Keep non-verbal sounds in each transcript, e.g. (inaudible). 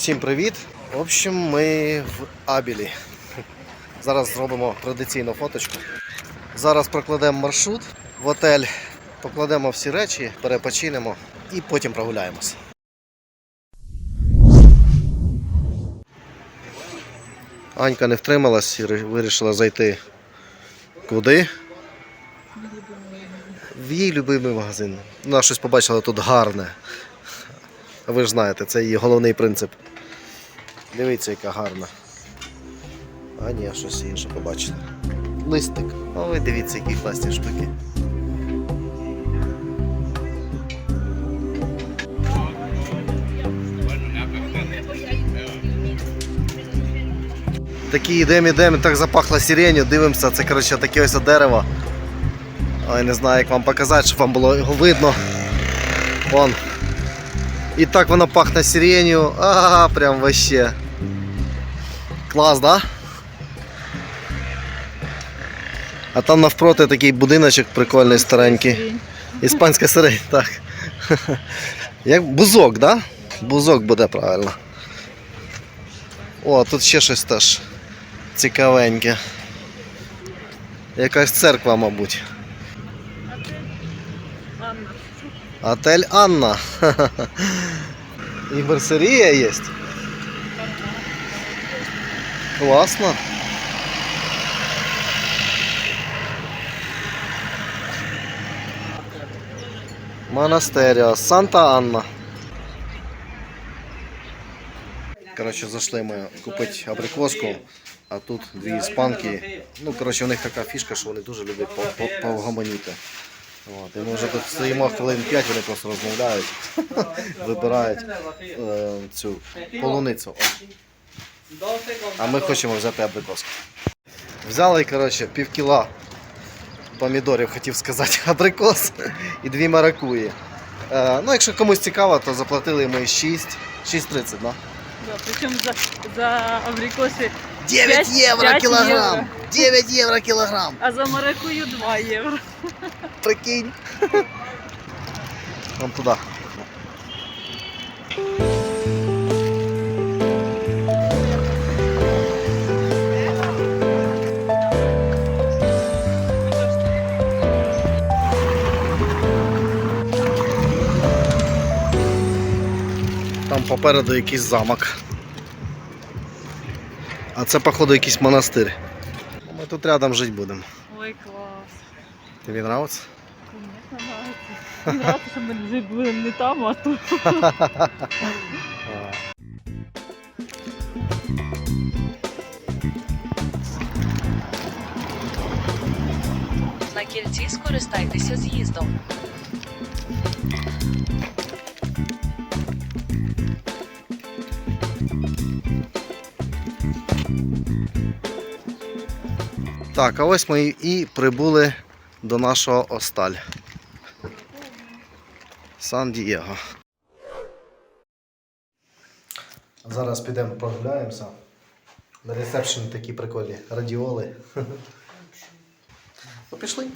Усім привіт! В общем, ми в Абілі. Зараз зробимо традиційну фоточку. Зараз прокладемо маршрут в отель, покладемо всі речі, перепочинемо і потім прогуляємося. Анька не втрималась і вирішила зайти. Куди? В її любимий магазин. Вона щось побачила тут гарне. Ви ж знаєте, це її головний принцип. Дивіться, яка гарна. А ні, щось інше побачили. Листик. Ой, дивіться, які класні шпики. Такі йдемо, йдемо, так запахло сиренью, дивимося, це коротше таке ось дерево. Ой, не знаю, як вам показати, щоб вам було його видно. Вон. І так воно пахне сиренью. Ага, прям вообще. Клас, да? А там навпроти такий будиночок прикольний старенький. Іспанська сирень, так. Як бузок, да? Бузок буде правильно. О, тут ще щось теж цікавеньке. Якась церква, мабуть. Отель Анна. И барсерия есть. Классно. Монастеріо. Санта Анна. Коротше, зайшли ми купити абрикоску, а тут дві іспанки. Ну, коротше, у них така фішка, що вони дуже люблять по- по- повгомоніти. От, і ми вже тут стоїмо хвилин 5, вони просто розмовляють, (laughs) вибирають е, цю полуницю. А ми хочемо взяти абрикоску. Взяли, коротше, пів кіла помідорів, хотів сказати, (laughs) абрикос і дві маракуї. Е, ну, якщо комусь цікаво, то заплатили ми 6, 6,30, да? Да, причем за, за абрикосы, 9 П'ять- євро п'ять кілограм! євро. 9 євро кілограм! а за маракую 2 евро. (laughs) Прикинь. Вон туди. Там попереду якийсь замок. А це, походу, якийсь монастир. Ми тут рядом жити будемо. Ой, класс. Тобі подобається? Конечно, нравится. Нравится, что мы жить будем не там, а тут. На кільці скористайтеся з'їздом. Так, а ось ми і прибули до нашого Осталь. Сан-Дієго. Зараз підемо прогуляємося. На ресепшені такі прикольні радіоли. Ну, пішли.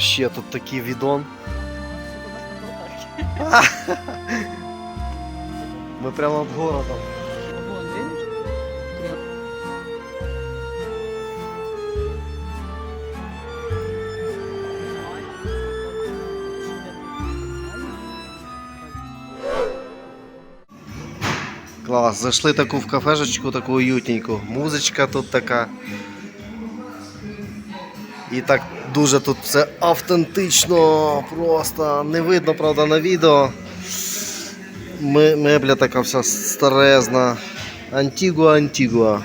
Ще тут такий відон. Ми прямо над городом. Клас, зайшли таку в кафешечку, таку уютненьку. Музичка тут така. І так дуже тут все автентично, просто не видно, правда, на відео. Ме- Мебля така вся старезна. Антігуа, антігуа.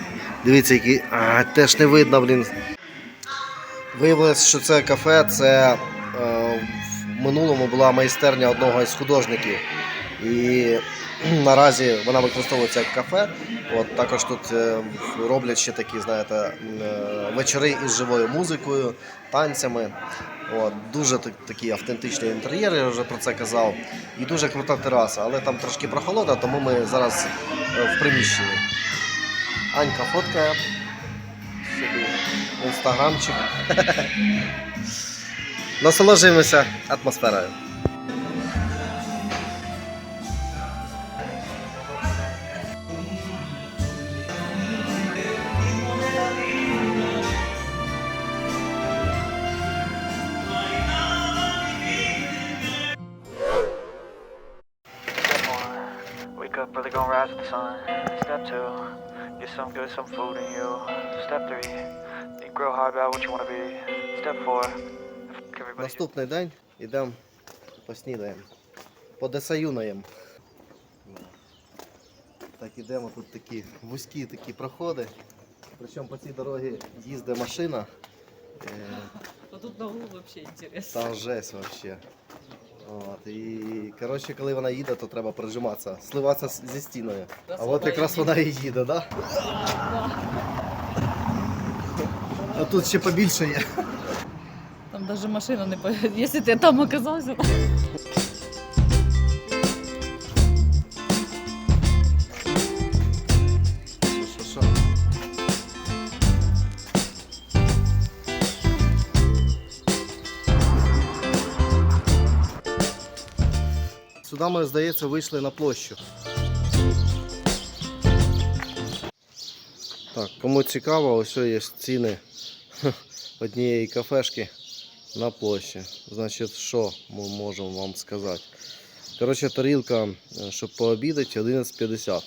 Дивіться, які. А, теж не видно, блін. Виявилось, що це кафе, це е, в минулому була майстерня одного із художників. І (clears throat) наразі вона використовується як кафе. От також тут е, роблять ще такі, знаєте, е, вечори із живою музикою, танцями. От, дуже так- такі автентичні інтер'єри, я вже про це казав. І дуже крута тераса, але там трошки прохолода, тому ми зараз е, в приміщенні. Анька фоткає собі інстаграмчик. (laughs) Насолоджуємося атмосферою. Наступний день йдемо поснідаємо. Подесаюнаємо. Так ідемо, тут такі вузькі такі проходи. Причому по цій дорогі їздить машина. Е, А тут на углу взагалі інтересно. Там жесть вообще. От, і коротше, коли вона їде, то треба прижиматися, сливатися з- зі стіною. А от якраз вона і їде, да? (laughs) А тут ще побільше є. Навіть машина не поїде. Якщо ти там оказався? Сюди ми, здається, вийшли на площу. Так, кому цікаво, ось є ціни (laughs) однієї кафешки на площі. Значить, що ми можемо вам сказати? Коротше, тарілка, е, щоб пообідати, 11,50.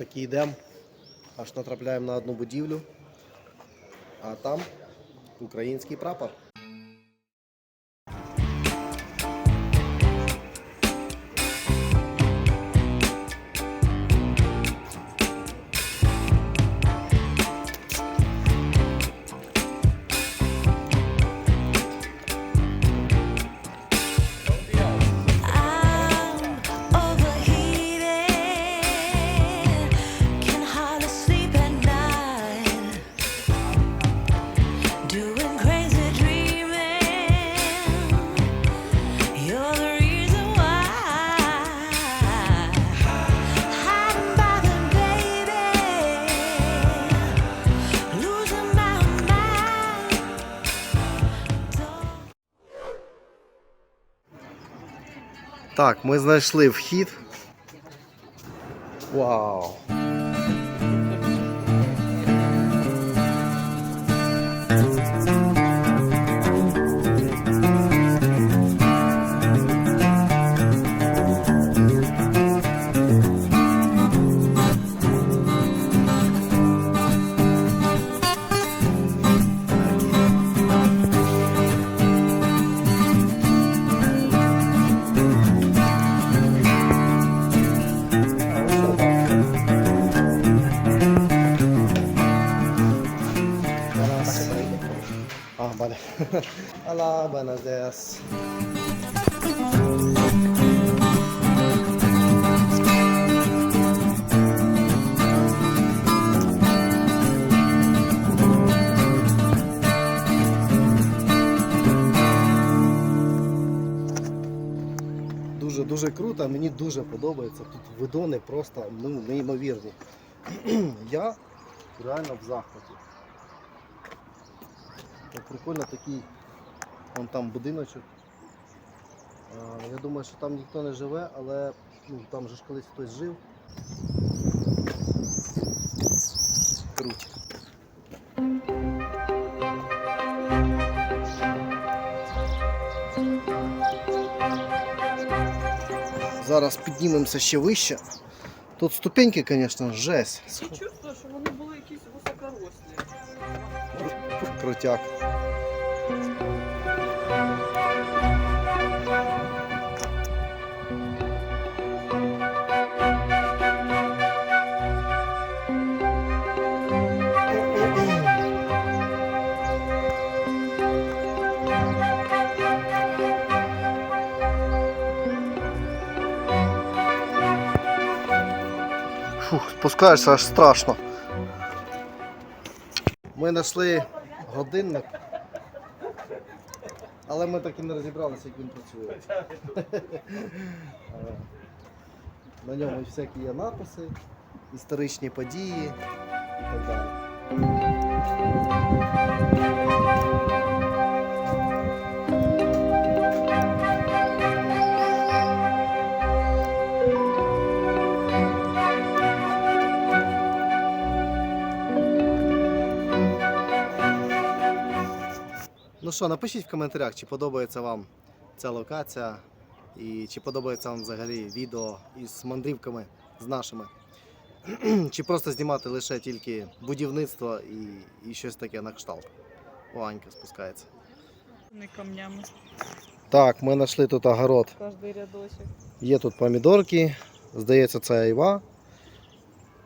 Таки йдемо, аж натрапляємо на одну будівлю, а там український прапор. Так, ми знайшли вхід. Вау! Buenos días. Дуже дуже круто, мені дуже подобається. Тут видони просто ну, неймовірні. (clears throat) Я реально в захваті. Прикольно такий вон там будиночок. Я думаю, що там ніхто не живе, але ну, там же ж колись хтось жив. круть. Зараз піднімемося ще вище. Тут ступеньки, звісно, жесть. Я чувствую, що вони були якісь високорослі. Крутяк. Спускаєшся аж страшно. Ми знайшли годинник, але ми так і не розібралися, як він працює. (laughs) На ньому всякі є написи, історичні події і так далі. Ну що, напишіть в коментарях, чи подобається вам ця локація, і чи подобається вам взагалі відео із мандрівками з нашими. (clears throat) чи просто знімати лише тільки будівництво і, і щось таке на кшталт. О, Анька спускається. Не камнями. Так, ми знайшли тут огород. Кожний рядочок. Є тут помідорки. Здається, це айва.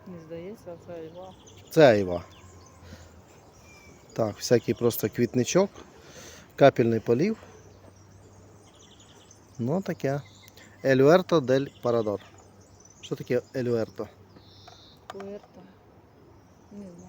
Не здається, а це айва. Це айва. Так, всякий просто квітничок, капельний полів. Ну таке. Елюерто дель Парадор. Що таке елюерто? Пуерто. Не знаю.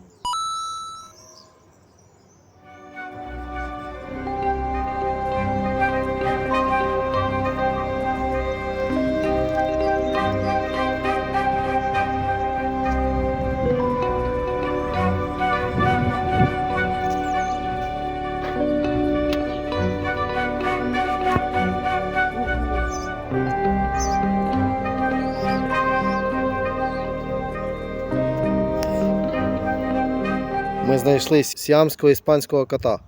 Знайшли сіамського іспанського кота.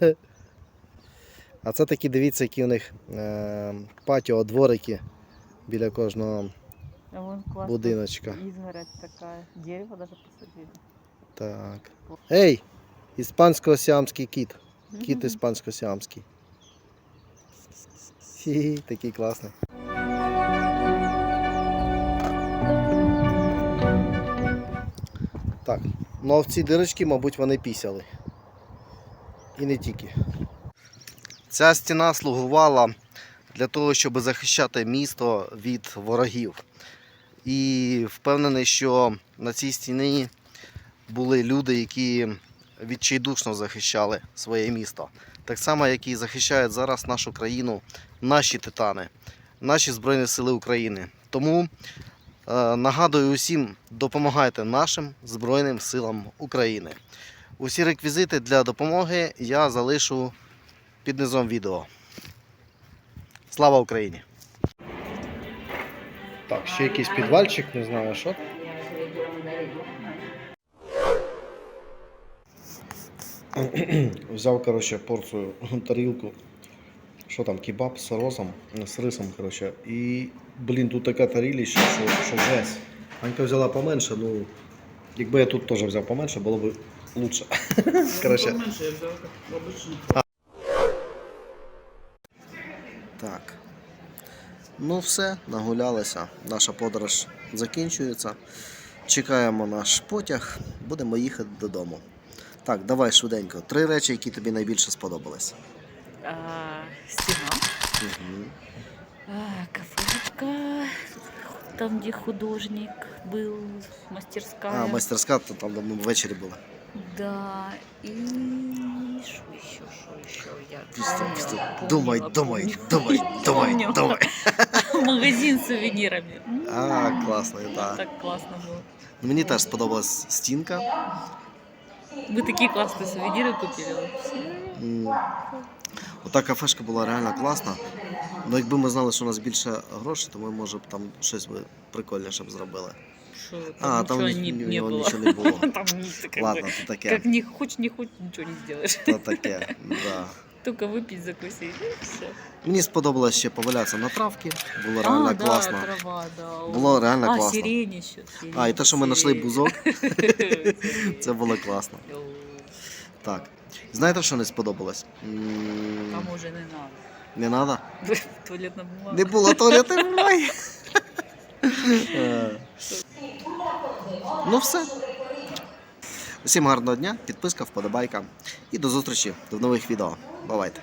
(laughs) А це такі, дивіться, які у них е, патіо, дворики біля кожного А вон будиночка. Изгородь такая. Дерево даже посадили. Так. Ей! Іспансько-сіамський кіт. Кіт (laughs) іспансько-сіамський. Такий класний. Так, ну а в ці дирочки, мабуть, вони пісяли. І не тільки. Ця стіна слугувала для того, щоб захищати місто від ворогів. І впевнений, що на цій стіні були люди, які відчайдушно захищали своє місто. Так само, як і захищають зараз нашу країну наші титани, наші Збройні Сили України. Тому нагадую усім, допомагайте нашим Збройним силам України. Усі реквізити для допомоги я залишу під низом відео. Слава Україні! Так, ще якийсь підвальчик, не знаю що. Взяв, короче, порцію тарілку. Що там, кебаб з розом, з рисом, короче. І, блін, тут така таріліща, що, що жесть. Анька взяла поменше, ну, якби я тут теж взяв поменше, було б лучше. (laughs) Короче. Так. Ну все, нагулялися. Наша подорож закінчується. Чекаємо наш потяг, будемо їхати додому. Так, давай швиденько. Три речі, які тобі найбільше сподобались. А, стена. Угу. А, кафешка. Там, где художник был, мастерская. А, майстерська, то там де ми ввечері були. Да, и что еще, что еще? Я Пусто, помнила, пусто. помнила, Думай, думай, помнила. думай, думай, Помню. думай. (laughs) Магазин с сувенирами. М, А, класно, так. Так классно было. Мені теж сподобалась стінка. Мы такие классные сувениры купили. вообще. М. Ота кафешка була реально класна. Ну якби ми знали, що у нас більше грошей, то ми може б там щось би прикольніше б зробили. Что, А, там ничего у не, них- у не него было. ничего не было. (laughs) Там ниц, как, Ладно, бы, то таке. как не хочешь, не хочешь, ничего не сделаешь. То таке, да. (laughs) Только выпить, закусить, и все. Мені сподобалось ще повалятися на травці. Було реально а, класно. да, трава, да. о. Було реально а, класно. сирень еще. Сирень, А, і те, що ми знайшли сирень. бузок, (laughs) Сирень. це було класно. О, Так. Знаєте, що не сподобалось? М, Там уже не надо. Не треба? (laughs) Туалетна бумага. Не було туалетної бумаги. (laughs) Е. Ну все. Усім гарного дня, підписка, вподобайка. І до зустрічі в нових відео. Бувайте.